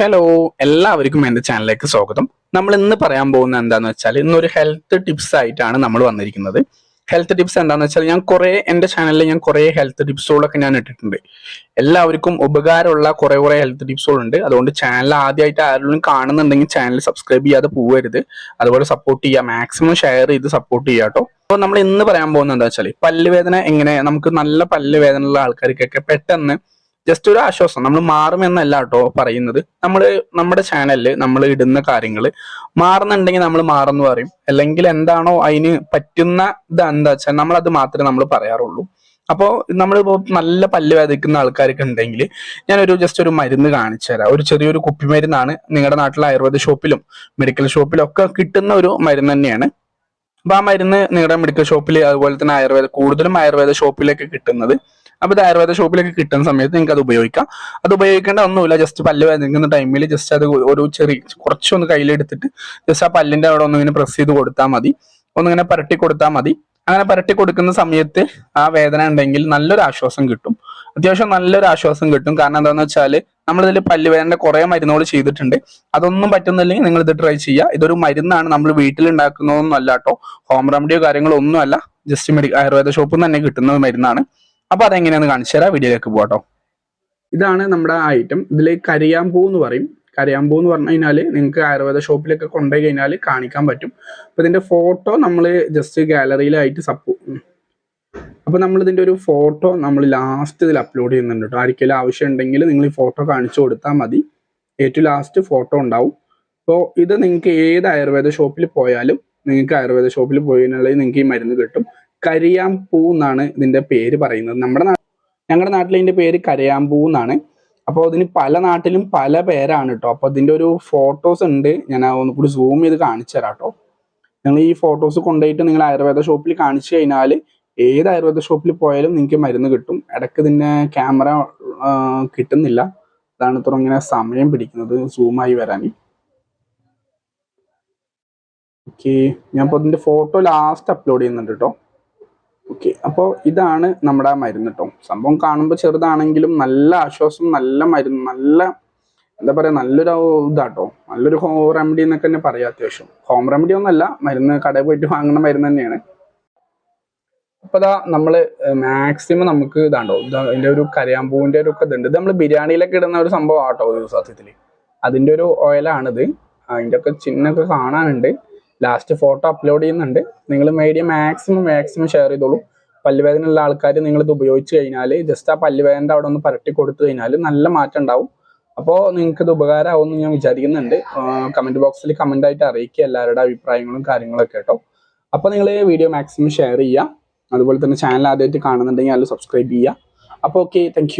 Hello എല്ലാവർക്കും എന്റെ ചാനലിലേക്ക് സ്വാഗതം. നമ്മൾ ഇന്ന് പറയാൻ പോകുന്ന എന്താന്ന് വെച്ചാൽ ഇന്നൊരു ഹെൽത്ത് ടിപ്സ് ആയിട്ടാണ് നമ്മൾ വന്നിരിക്കുന്നത്. ഹെൽത്ത് ടിപ്സ് എന്താന്ന് വെച്ചാൽ ഞാൻ കുറേ എന്റെ ചാനലിൽ ഞാൻ കുറേ ഹെൽത്ത് ടിപ്സുകളൊക്കെ ഞാൻ ഇട്ടിട്ടുണ്ട്. എല്ലാവർക്കും ഉപകാരമുള്ള കുറേ കുറേ ഹെൽത്ത് ടിപ്സുകളുണ്ട് അതുകൊണ്ട് ചാനൽ ആദ്യമായിട്ട് ആരെങ്കിലും കാണുന്നുണ്ടെങ്കിൽ ചാനൽ സബ്സ്ക്രൈബ് ചെയ്യാതെ പോകരുത് അതുപോലെ സപ്പോർട്ട് ചെയ്യുക. മാക്സിമം ഷെയർ ചെയ്ത് സപ്പോർട്ട് ചെയ്യുക കേട്ടോ. അപ്പോൾ നമ്മൾ ഇന്ന് പറയാൻ പോകുന്നത് എന്താ വെച്ചാൽ പല്ലുവേദന എങ്ങനെ? നമുക്ക് നല്ല പല്ലുവേദന ഉള്ള ആൾക്കാർക്കൊക്കെ പെട്ടെന്ന് ജസ്റ്റ് ഒരു ആശ്വാസം. നമ്മൾ മാറുമെന്നല്ല കേട്ടോ പറയുന്നത്. നമ്മൾ നമ്മുടെ ചാനലിൽ നമ്മൾ ഇടുന്ന കാര്യങ്ങൾ മാറുന്നുണ്ടെങ്കിൽ നമ്മൾ മാറുന്നു പറയും. അല്ലെങ്കിൽ എന്താണോ അതിന് പറ്റുന്ന ഇത് എന്താ വെച്ചാൽ നമ്മൾ അത് മാത്രമേ നമ്മൾ പറയാറുള്ളൂ. അപ്പോൾ നമ്മളിപ്പോൾ നല്ല പല്ല് വേദനിക്കുന്ന ആൾക്കാരൊക്കെ ഉണ്ടെങ്കിൽ ഞാനൊരു ജസ്റ്റ് ഒരു മരുന്ന് കാണിച്ചു തരാം. ഒരു ചെറിയൊരു കുപ്പിമരുന്നാണ് നിങ്ങളുടെ നാട്ടിലെ ആയുർവേദ ഷോപ്പിലും മെഡിക്കൽ ഷോപ്പിലും ഒക്കെ കിട്ടുന്ന ഒരു മരുന്ന് തന്നെയാണ്. അപ്പൊ ആ മരുന്ന് നിങ്ങളുടെ മെഡിക്കൽ ഷോപ്പിൽ അതുപോലെ തന്നെ ആയുർവേദ കൂടുതലും ആയുർവേദ ഷോപ്പിലൊക്കെ കിട്ടുന്നത് അപ്പൊ ഇത് ആയുർവേദ ഷോപ്പിലൊക്കെ കിട്ടുന്ന സമയത്ത് നിങ്ങൾക്ക് അത് ഉപയോഗിക്കാം. അത് ഉപയോഗിക്കേണ്ട ഒന്നുമില്ല. ജസ്റ്റ് പല്ല് വേദനിക്കുന്ന ടൈമിൽ ജസ്റ്റ് അത് ഒരു ചെറിയ കുറച്ചൊന്ന് കയ്യിലെടുത്തിട്ട് ജസ്റ്റ് ആ പല്ലിന്റെ അവിടെ ഒന്നിങ്ങനെ പ്രസ് ചെയ്ത് കൊടുത്താൽ മതി. ഒന്നിങ്ങനെ പരട്ടി കൊടുത്താൽ മതി. അങ്ങനെ പരട്ടി കൊടുക്കുന്ന സമയത്ത് ആ വേദന ഉണ്ടെങ്കിൽ നല്ലൊരു ആശ്വാസം കിട്ടും. അത്യാവശ്യം നല്ലൊരു ആശ്വാസം കിട്ടും. കാരണം എന്താണെന്ന് വെച്ചാൽ നമ്മളിതിൽ പല്ലുവേദനയുടെ കുറെ മരുന്നുകൾ ചെയ്തിട്ടുണ്ട്. അതൊന്നും പറ്റുന്നില്ലെങ്കിൽ നിങ്ങൾ ഇത് ട്രൈ ചെയ്യുക ഇതൊരു മരുന്നാണ് നമ്മൾ വീട്ടിൽ ഉണ്ടാക്കുന്നതൊന്നും അല്ല കേട്ടോ ഹോം റെമഡിയോ കാര്യങ്ങളോ ഒന്നും അല്ല ജസ്റ്റ് മെഡി ആയുർവേദ ഷോപ്പിൽ നിന്ന് തന്നെ കിട്ടുന്ന മരുന്നാണ്. അപ്പൊ അതെങ്ങനെയാന്ന് കാണിച്ചു തരാം വീഡിയോയിലേക്ക് പോകട്ടോ ഇതാണ് നമ്മുടെ ഐറ്റം ഇതിൽ കരിയാമ്പൂ എന്ന് പറയും. കരിയാമ്പൂ എന്ന് പറഞ്ഞു കഴിഞ്ഞാൽ നിങ്ങൾക്ക് ആയുർവേദ ഷോപ്പിലൊക്കെ കൊണ്ടുപോയി കഴിഞ്ഞാൽ കാണിക്കാൻ പറ്റും. അപ്പൊ ഇതിന്റെ ഫോട്ടോ നമ്മൾ ജസ്റ്റ് ഗാലറിയിലായിട്ട് സപ്പോ അപ്പൊ നമ്മൾ ഇതിന്റെ ഒരു ഫോട്ടോ നമ്മൾ ലാസ്റ്റ് ഇതിൽ അപ്ലോഡ് ചെയ്യുന്നുണ്ട് കേട്ടോ. ആർക്കെങ്കിലും ആവശ്യം ഉണ്ടെങ്കിൽ നിങ്ങൾ ഈ ഫോട്ടോ കാണിച്ചു കൊടുത്താൽ മതി. ഏറ്റവും ലാസ്റ്റ് ഫോട്ടോ ഉണ്ടാവും. അപ്പോൾ ഇത് നിങ്ങൾക്ക് ഏത് ആയുർവേദ ഷോപ്പിൽ പോയാലും നിങ്ങൾക്ക് ആയുർവേദ ഷോപ്പിൽ പോയി നിങ്ങൾക്ക് ഈ മരുന്ന് കിട്ടും. കരിയാമ്പൂ എന്നാണ് ഇതിന്റെ പേര് പറയുന്നത്. നമ്മുടെ ഞങ്ങളുടെ നാട്ടിൽ ഇതിന്റെ പേര് കരയാമ്പൂ എന്നാണ്. അപ്പോൾ ഇതിന് പല നാട്ടിലും പല പേരാണ് കേട്ടോ അപ്പോൾ ഇതിന്റെ ഒരു ഫോട്ടോസ് ഉണ്ട്. ഞാൻ ഒന്ന് കൂടി സൂം ചെയ്ത് കാണിച്ചു തരാം കേട്ടോ നിങ്ങൾ ഈ ഫോട്ടോസ് കൊണ്ടുപോയിട്ട് നിങ്ങൾ ആയുർവേദ ഷോപ്പിൽ കാണിച്ചു കഴിഞ്ഞാൽ ഏത് ആയുർവേദ ഷോപ്പിൽ പോയാലും നിങ്ങൾക്ക് മരുന്ന് കിട്ടും. ഇടയ്ക്ക് ഇതിന്റെ ക്യാമറ കിട്ടുന്നില്ല. അതാണ് ഇത്ര ഇങ്ങനെ സമയം പിടിക്കുന്നത്. സൂമായി വരാൻ. ഓക്കെ ഞാൻ ഇപ്പോൾ ഇതിന്റെ ഫോട്ടോ ലാസ്റ്റ് അപ്ലോഡ് ചെയ്യുന്നുണ്ട് കേട്ടോ ഓക്കെ. അപ്പോൾ ഇതാണ് നമ്മുടെ മരുന്ന് കേട്ടോ സംഭവം കാണുമ്പോൾ ചെറുതാണെങ്കിലും നല്ല ആശ്വാസം നല്ല മരുന്ന് നല്ല എന്താ പറയുക നല്ലൊരു ഇതാട്ടോ നല്ലൊരു ഹോം റെമഡി എന്നൊക്കെ തന്നെ പറയാം അത്യാവശ്യം. ഹോം റെമഡി ഒന്നല്ല മരുന്ന് കടയിൽ പോയിട്ട് വാങ്ങുന്ന മരുന്ന് തന്നെയാണ്. അപ്പോൾ ഇതാ നമ്മൾ മാക്സിമം നമുക്ക് ഇതാണ്ടോ ഇതിന്റെ ഒരു കരയാമ്പൂവിന്റെ ഒരു ഒക്കെ ഇതുണ്ട്. ഇത് നമ്മൾ ബിരിയാണിയിലൊക്കെ ഇടുന്ന ഒരു സംഭവം ആട്ടോ ഒരു സത്യത്തിൽ അതിന്റെ ഒരു ഓയിലാണിത് അതിന്റെ ഒക്കെ ചിഹ്നമൊക്കെ കാണാനുണ്ട്. ലാസ്റ്റ് ഫോട്ടോ അപ്ലോഡ് ചെയ്യുന്നുണ്ട്. നിങ്ങൾ മീഡിയ മാക്സിമം മാക്സിമം ഷെയർ ചെയ്തോളൂ. പല്ലുവേദന ഉള്ള ആൾക്കാർ നിങ്ങൾ ഇത് ഉപയോഗിച്ച് കഴിഞ്ഞാൽ ജസ്റ്റ് ആ പല്ലുവേദന അവിടെ ഒന്ന് പരട്ടി കൊടുത്തു കഴിഞ്ഞാൽ നല്ല മാറ്റം ഉണ്ടാവും. അപ്പോൾ നിങ്ങൾക്ക് ഇത് ഉപകാരമാവുമെന്ന് ഞാൻ വിചാരിക്കുന്നുണ്ട്. കമന്റ് ബോക്സിൽ കമന്റ് ആയിട്ട് അറിയിക്കുക എല്ലാവരുടെ അഭിപ്രായങ്ങളും കാര്യങ്ങളൊക്കെ കേട്ടോ. അപ്പോൾ നിങ്ങൾ വീഡിയോ മാക്സിമം ഷെയർ ചെയ്യുക. അതുപോലെ തന്നെ ചാനൽ ആദ്യമായിട്ട് കാണുന്നുണ്ടെങ്കിൽ അതിൽ സബ്സ്ക്രൈബ് ചെയ്യുക. അപ്പോൾ ഓക്കെ താങ്ക്